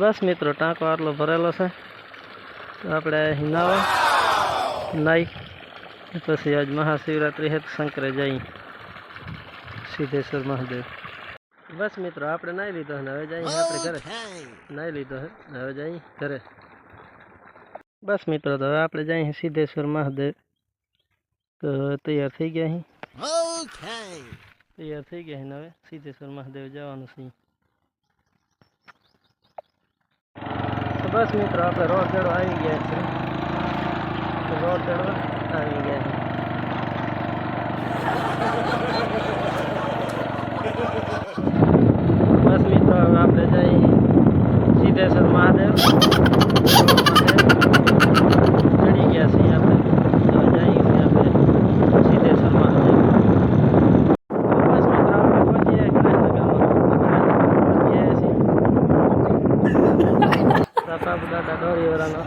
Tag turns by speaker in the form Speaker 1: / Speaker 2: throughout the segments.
Speaker 1: બસ મિત્રો ટાંકો આટલો ભરેલો છે તો આપણે અહીં નાવા નાઈ પછી આજ મહાશિવરાત્રિ છે તો શંકરે જઈ સિદ્ધેશ્વર મહાદેવ બસ મિત્રો આપણે નાઈ લીધો અને હવે જઈએ આપણે ઘરે નાઈ લીધો હે ને હવે જઈએ ઘરે બસ મિત્રો તો હવે આપણે જઈએ સિદ્ધેશ્વર મહાદેવ તો તૈયાર થઈ ગયા અહીં તૈયાર થઈ ગયા છે ને હવે સિદ્ધેશ્વર મહાદેવ જવાનું છે બસ મિત્રો આપણે રોડ ચડો આવી ગયા છે તો રોડ ચડવા આવી ગયા છે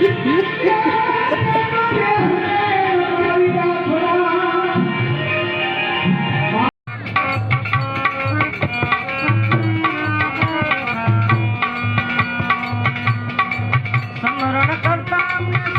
Speaker 2: I'm not gonna stop.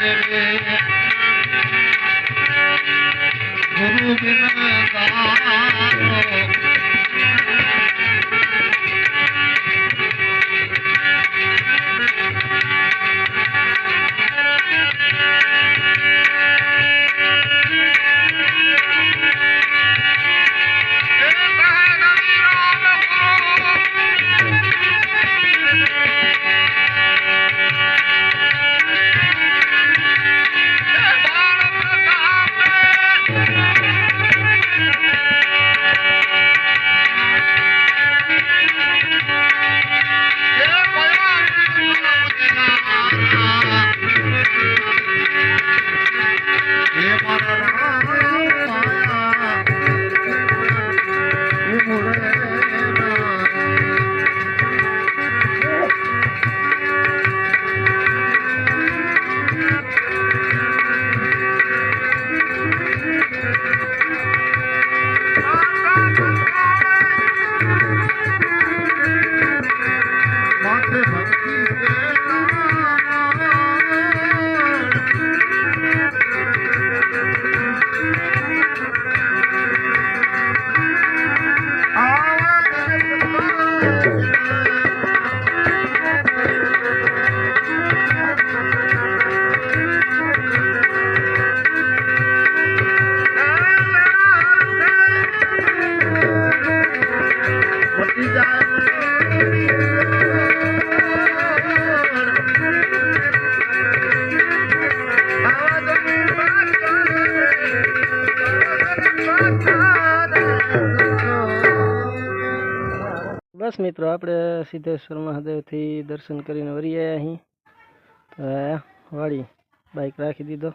Speaker 2: Thank you.
Speaker 1: બસ મિત્રો આપણે સિદ્ધેશ્વર મહાદેવથી દર્શન કરીને આવ્યા અહીં. વાળી બાઇક રાખી દીધો.